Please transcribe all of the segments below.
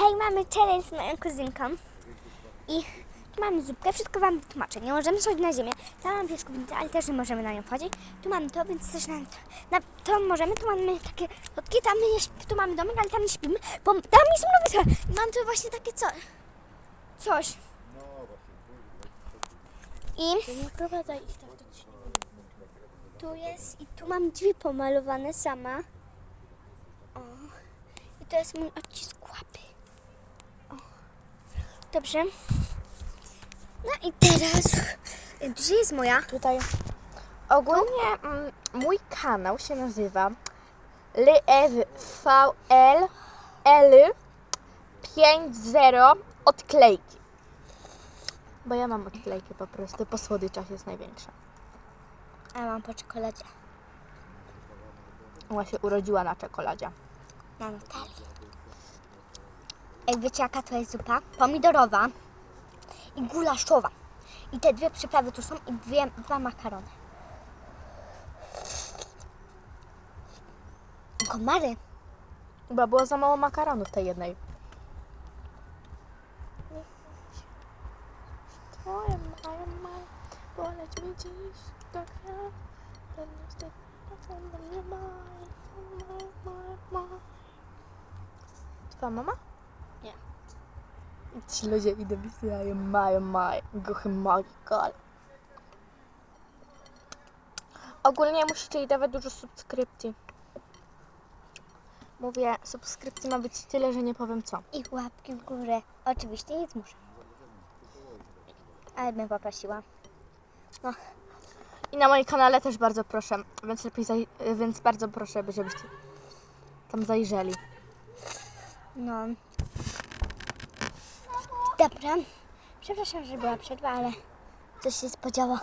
Hej, mamy challenge z moją kuzynką. I tu mamy zupkę, wszystko wam wytłumaczę. Nie możemy schodzić na ziemię. Tam mamy piaskownicę, ale też nie możemy na nią wchodzić. Tu mamy to, więc też na, na to możemy. Tu mamy takie lotki, tam nie, śp- tu mamy domek, ale tam nie śpimy, bo tam jest mrowy I mam tu właśnie takie co, coś. I tu jest, i tu mam drzwi pomalowane sama. O. I to jest mój odcisk łapy. Dobrze. No i teraz, gdzie jest moja? Tutaj ogólnie mm, mój kanał się nazywa LFVL L50 odklejki. Bo ja mam odklejki po prostu, po słodyczach jest największa. A mam po czekoladzie. Ona się urodziła na czekoladzie. Na Natalii. Jak wiecie jaka to jest zupa? Pomidorowa i gulaszowa. I te dwie przyprawy tu są i dwie, dwa makarony. Komary. Chyba było za mało makaronu w tej jednej. Twoje mają maj, boleć mi dziś do. Ten niestety na mnie maj, maj, maj, maj. Twoja mama? Nie. Ci ludzie idą i pisają maj, maj, gochy magical. Ogólnie musicie dawać dużo subskrypcji. Mówię, subskrypcji ma być tyle, że nie powiem co. I łapki w górę. Oczywiście nic muszę. Ale bym poprosiła. No, I na moim kanale też bardzo proszę, więc lepiej więc bardzo proszę, żebyście tam zajrzeli. no. Dobra. Przepraszam, że była przerwa, ale coś się spodziało.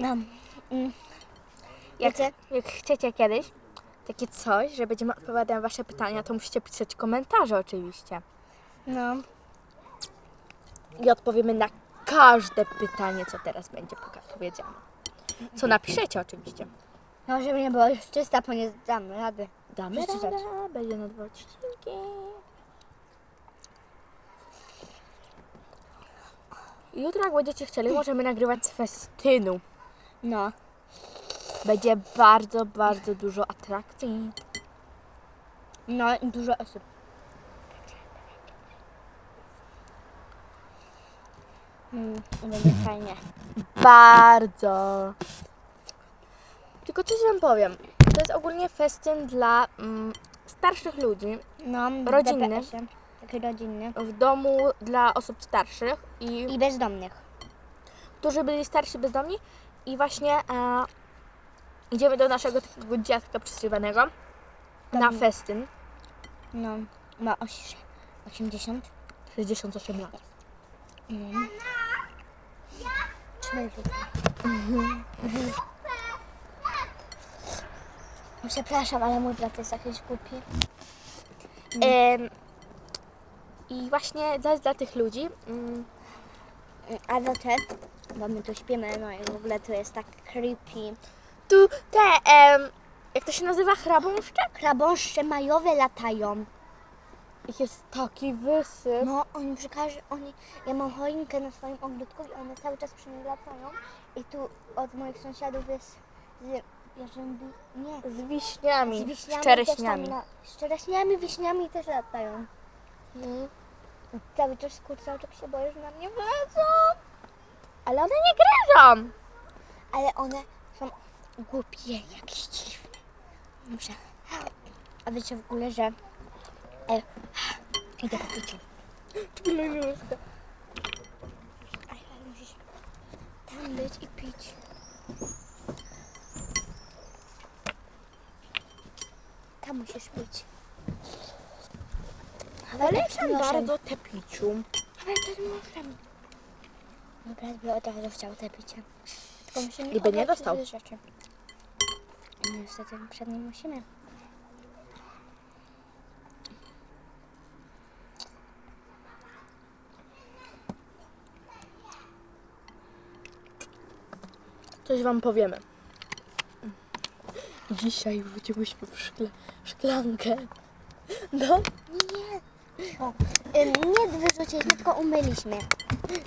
No. Mm. Jak, Wiecie? jak chcecie kiedyś takie coś, że będziemy odpowiadać na wasze pytania, to musicie pisać komentarze oczywiście. No. I odpowiemy na każde pytanie, co teraz będzie poka- powiedziane. Co napiszecie oczywiście. No, żeby nie było już 300, bo nie damy rady. Damy Przeczytać. radę, będzie na dwa odcinki. Jutro jak będziecie chcieli, możemy nagrywać z festynu. No. Będzie bardzo, bardzo dużo atrakcji. No i dużo osób. Mm, będzie fajnie. Bardzo. Tylko coś wam powiem. To jest ogólnie festyn dla mm, starszych ludzi No, w Rodzinny. DPS-ie. Taki rodzinny. w domu dla osób starszych i I bezdomnych. którzy byli starsi bezdomni i właśnie e, idziemy do naszego takiego dziadka przysrywanego na Tam- festyn. No, ma oś- 80. 68 lat. Trzymaj się. Przepraszam, ale mój brat jest jakiś głupi. Em, I właśnie to jest dla tych ludzi. mm, A za te, bo my tu śpimy, no i w ogóle to jest tak creepy. Tu te, em, jak to się nazywa, chrabąszcze? Krabąższe majowe latają. Ich jest taki wysyp. No, oni przy każdym, oni, ja mam choinkę na swoim ogródku i one cały czas przy mnie latają. I tu od moich sąsiadów jest z jarzębi, nie, Z wiśniami, z wiśniami. Też tam na, z czereśniami, wiśniami też latają. Mhm. Cały czas kurczaczek się boję, że na mnie wlecą. Ale one nie gryzą. Ale one są głupie, jakieś dziwne. Dobrze. A wiecie w ogóle, że... E, idę po piciu. Ale musisz tam być i pić. Tam musisz pić. Ale proszę. bardzo tepiciu. Ale to możemy. Mój brat by od razu chciał te picie. Tylko musimy I by nie oddać dostał. te rzeczy. I niestety przed nim musimy. Coś wam powiemy. Dzisiaj wróciłyśmy w szkle, szklankę No, Nie. O, ym, nie wyrzuciliśmy, tylko umyliśmy.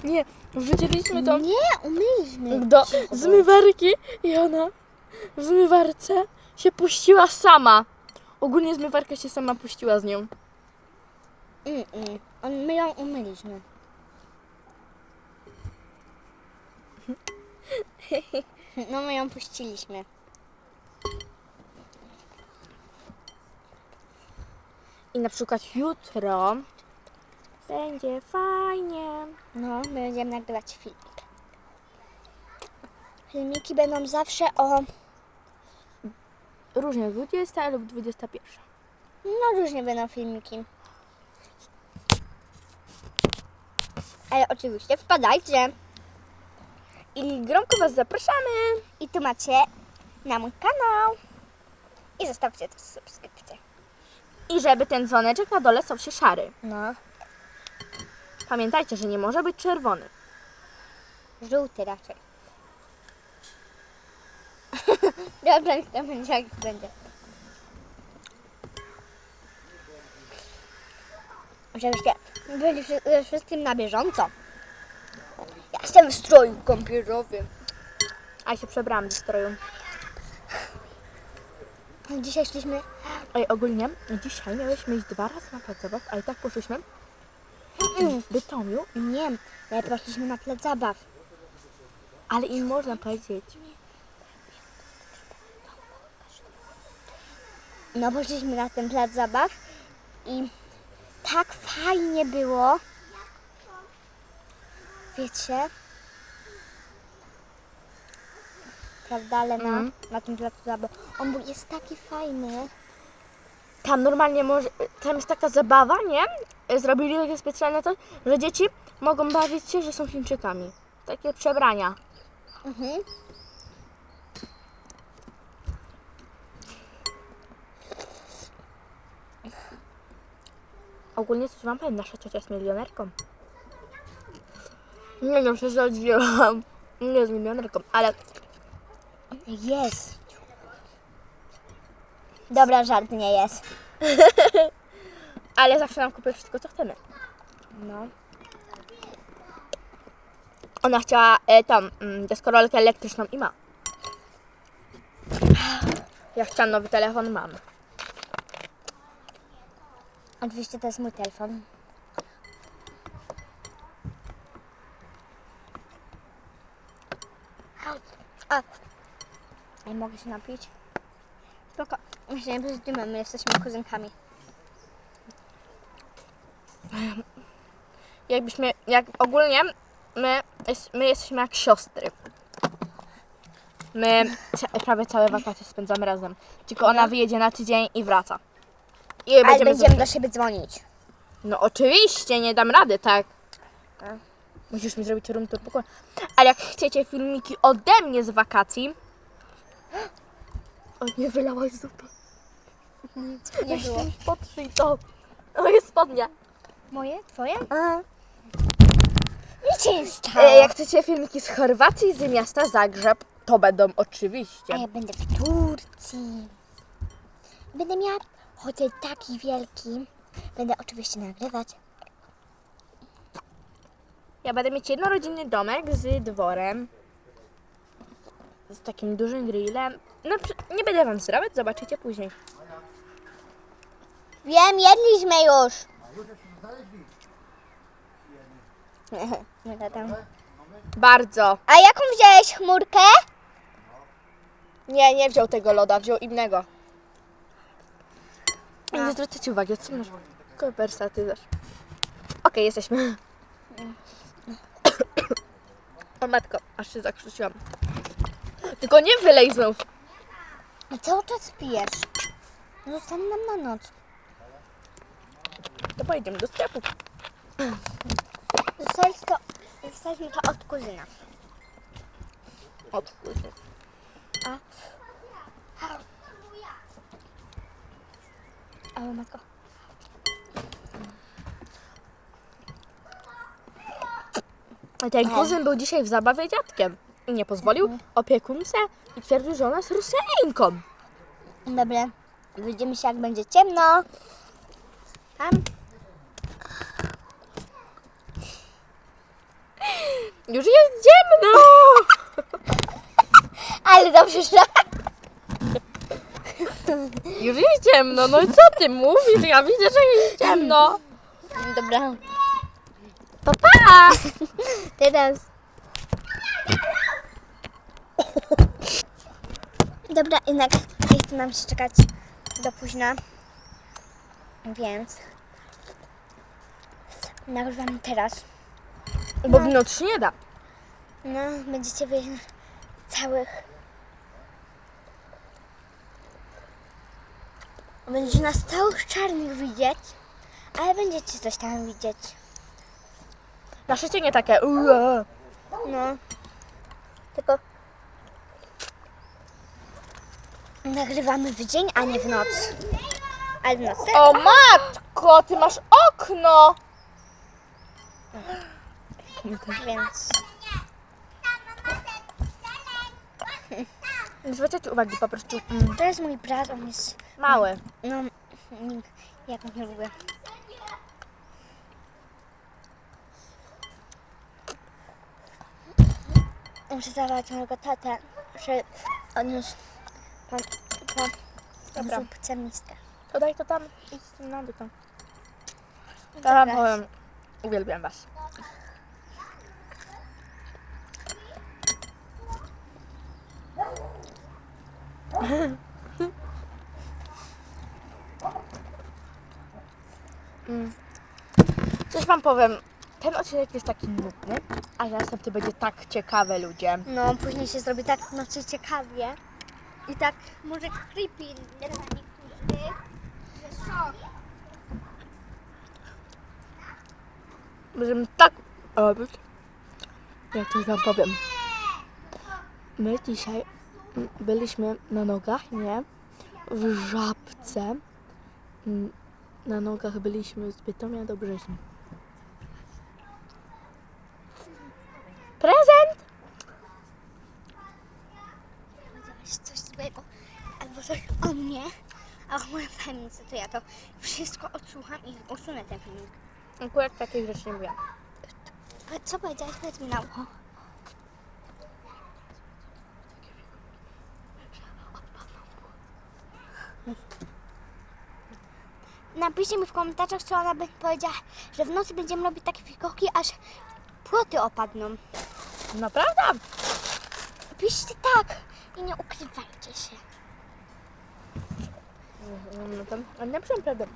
nie, wrzuciliśmy to Nie, umyliśmy. do zmywarki i ona w zmywarce się puściła sama. Ogólnie zmywarka się sama puściła z nią. Mm, mm. On, my ją umyliśmy. No my ją puściliśmy. I na przykład jutro będzie fajnie. No, my będziemy nagrywać filmik. Filmiki będą zawsze o, Różnie, 20 lub 21. no różnie będą filmiki. Ale oczywiście wpadajcie. I gromko Was zapraszamy. I tu macie na mój kanał. I zostawcie też subskrypcję. I żeby ten dzwoneczek na dole stał się szary. No, Pamiętajcie, że nie może być czerwony. żółty raczej. Dobra, niech to będzie jak będzie. Żebyście byli wszy- ze wszystkim na bieżąco. Ja jestem w stroju kąpielowym. A ja się przebrałam ze stroju. Dzisiaj szliśmy Ej, ogólnie dzisiaj miałyśmy iść dwa razy na plac zabaw, a i tak poszliśmy w Bytomiu, Nie, my poszliśmy na plac zabaw. ale im można powiedzieć. No poszliśmy na ten plac zabaw i tak fajnie było. Wiecie? Prawda, Lena? Mhm. Na tym placu zabaw. On był, jest taki fajny. Tam normalnie może, tam jest taka zabawa, nie? Zrobili takie specjalne to, że dzieci mogą bawić się, że są Chińczykami. Takie przebrania. Mhm. Ogólnie coś wam powiem, nasza ciocia jest milionerką. Nie no, przesadziłam. Nie jest milionerką, ale Jest. Dobra, żart nie jest. ale zawsze nam kupuje wszystko, co chcemy. No. Ona chciała e, tą mm, deskorolkę elektryczną i ma. Ja chciałam nowy telefon, mam. Oczywiście to jest mój telefon. A, ja mogę się napić? Spoko. My się nie brzydimy, my jesteśmy kuzynkami. Jakbyśmy, jak ogólnie my, my jesteśmy jak siostry. My prawie całe wakacje spędzamy razem. Tylko ona wyjedzie na tydzień i wraca. I Ale będziemy będziemy do siebie dzwonić. No oczywiście, nie dam rady, tak. A. Musisz mi zrobić room tour pokoju. Ale jak chcecie filmiki ode mnie z wakacji... O, nie wylałaś zupy. Nie było. Potrzyj to. O, jest spodnia. Moje? Twoje? Nic się nie stało. E, jak chcecie filmiki z Chorwacji, z miasta Zagrzeb, to będą oczywiście. A ja będę w Turcji. Będę miała hotel taki wielki. Będę oczywiście nagrywać. Ja będę mieć jednorodzinny domek z dworem. Z takim dużym grillem. No, nie będę wam zdrawać, zobaczycie później. Wiem, jedliśmy już. Tam. Bardzo. A jaką wziąłeś chmurkę? Nie, nie wziął tego loda, wziął innego. I nie zwracajcie uwagi, odsunąć konwersaty też. Okej, jesteśmy. O matko, aż się zakrztusiłam. Tylko nie wylej znów. A cały czas pijesz. Zostań nam na noc. To pojedziemy do sklepu. Dostaliśmy to, dostaliśmy to od kuzyna. Od później. A. O matko. Ten kuzyn był dzisiaj w zabawie dziadkiem. Nie pozwolił opiekunce i twierdził, że ona jest Rosjanką. Dobra. Widzimy się jak będzie ciemno. Am. Już jest ciemno! Ale dobrze, że... Już jest ciemno, no i co ty mówisz? Ja widzę, że jest ciemno. Dobra. Papa! Teraz. Dobra, jednak nie chce nam się czekać do późna. Więc nagrywamy teraz. Bo w noc się nie da. No, będziecie wy całych. Będziecie nas całych czarnych widzieć, ale będziecie coś tam widzieć. Nasze cienie takie. ue. No. Tylko nagrywamy w dzień, a nie w noc. Ale w nocy. O matko, ty masz okno! Więc Nie zwracajcie uwagi, po prostu mm, to jest mój brat, on jest. mały. No, nie- jak go nie lubię. Muszę zabrać mojego tatę, że on już po, po Dobra. zupce miskę. To daj to tam i z tym na dół tam. To wam powiem, uwielbiam was. Mm. Coś wam powiem, ten odcinek jest taki nudny, a następny będzie tak ciekawy ludzie. No, później się zrobi tak nocy ciekawie i tak może creepy dla niektórych. że. Będziemy tak robić. Jak coś wam powiem. My dzisiaj byliśmy na nogach, nie? W żabce. Mm, Na nogach byliśmy z Bytomia do Brzeźni. Prezent! powiedziałeś coś złego albo coś o mnie, a o moją tajemnicę, to ja to wszystko odsłucham i usunę ten filmik. Akurat takich rzeczy nie mówię. Co powiedziałeś? Powiedz mi na ucho. Napiszcie mi w komentarzach, czy ona by powiedziała, że w nocy będziemy robić takie fikołki, aż płoty opadną. Naprawdę? Piszcie tak i nie ukrywajcie się. No to a nie prawdę.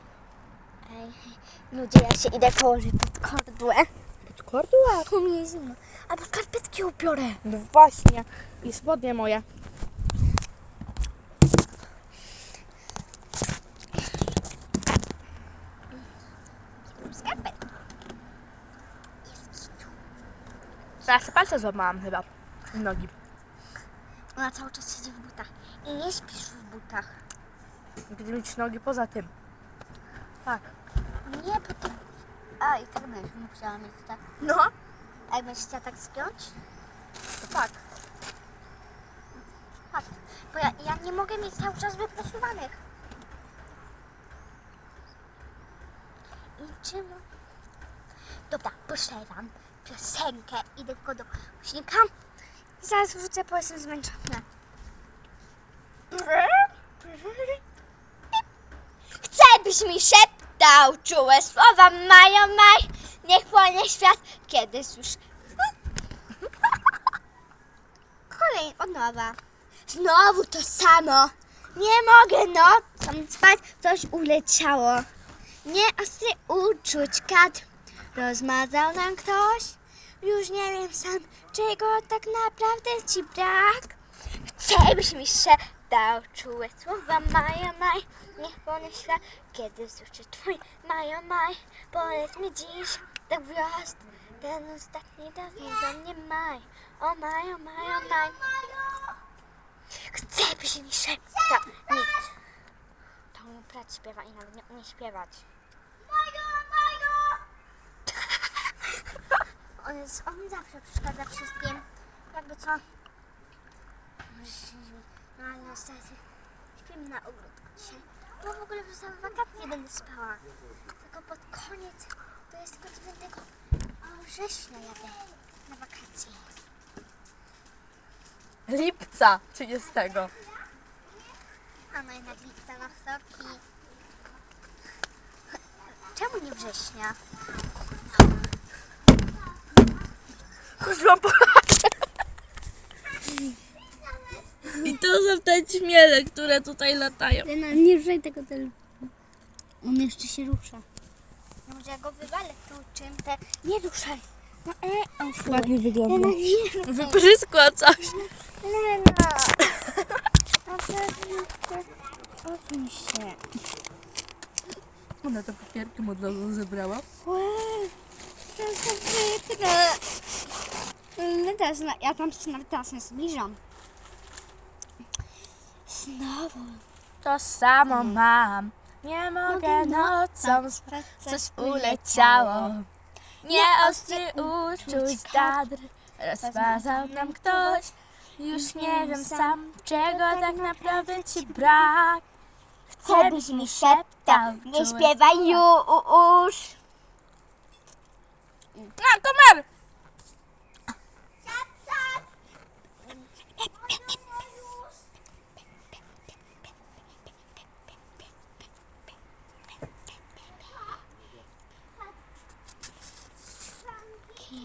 Ej, ludzie, ja się idę położyć pod kordłę. Pod kordła? Tu mi jest zimno. Albo skarpetki ubiorę. No właśnie. I spodnie moje. Skarpetki. Teraz palce złamałam chyba. Nogi. Ona cały czas siedzi w butach. I nie śpisz w butach. Gdy mieć nogi poza tym. Tak. Nie, bo to... A, i tak będziesz musiała mieć tak. No, A jak będziesz chciała tak spiąć? to tak. Tak. Bo ja, ja nie mogę mieć cały czas wyprostowanych. I czemu? Dobra, puszczę wam piosenkę. Idę tylko do głośnika. I zaraz wrócę, bo jestem zmęczona. Chcę, byś mi szeptał czułe słowa mają maj. Niech płonie świat, kiedy już Kolej od nowa. Znowu to samo. Nie mogę nocą spać, coś uleciało. Nie ostry uczuć kat. Rozmazał nam ktoś. Już nie wiem sam, czego tak naprawdę ci brak. Chcę, byś mi szeptał czułe słowa maja maj. Niech płonie świat, kiedy wzruszy twój maja maj. Powiedz mi dziś, tak gwiazd, ten ostatni dawniej we mnie maj. O maj, o maj, o maj. Chcę, byś mi szeptał. Nic. To mój brat śpiewa i nawet nie umie śpiewać. On, jest, on zawsze przeszkadza wszystkim. Jakby co. Może się dziwi. No ale niestety śpimy na ogródku dzisiaj. Ja w ogóle przez całe wakacje będę spała. Tylko pod koniec, to jest tylko 9 września jadę na wakacje. Lipca 30. A no jednak lipca na wtorki. Czemu nie września? Już wam pokażę. I to są te ćmiele, które tutaj latają. Lena, nie ruszaj tego telefonu. On jeszcze się rusza. No może ja go wywalę tu czym te... Nie ruszaj. No e, on Ładnie Lena, wygląda. nie ruszaj. Wypryskła coś. Lena. Odsuń się. Ona to papierkiem od razu zebrała. To jest. No na- ja tam się nawet teraz nie zbliżam. Znowu. To samo mam. Nie mogę nocą spać. Coś uleciało. Nie ostry uczuć dadr. Rozmazał nam ktoś. Już nie wiem sam, czego tak naprawdę ci brak. Chcę, byś mi szeptał. Nie śpiewaj już. Na kamer!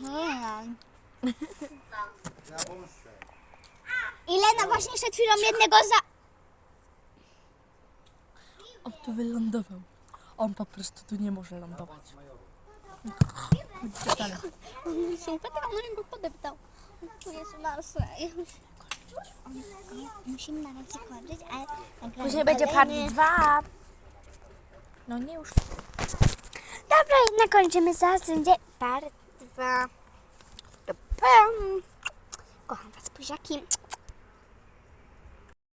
Ken. I Lena właśnie przed chwilą jednego za... On tu wylądował. On po prostu tu nie może lądować. Dalej. Super, tak on go podeptał. Tu jest masę. Musimy na razie kończyć, ale nagramy Później będzie part kolejny. dwa. No nie już. Dobra, jednak kończymy. Zaraz będzie part dwa. Kocham was, buziaki.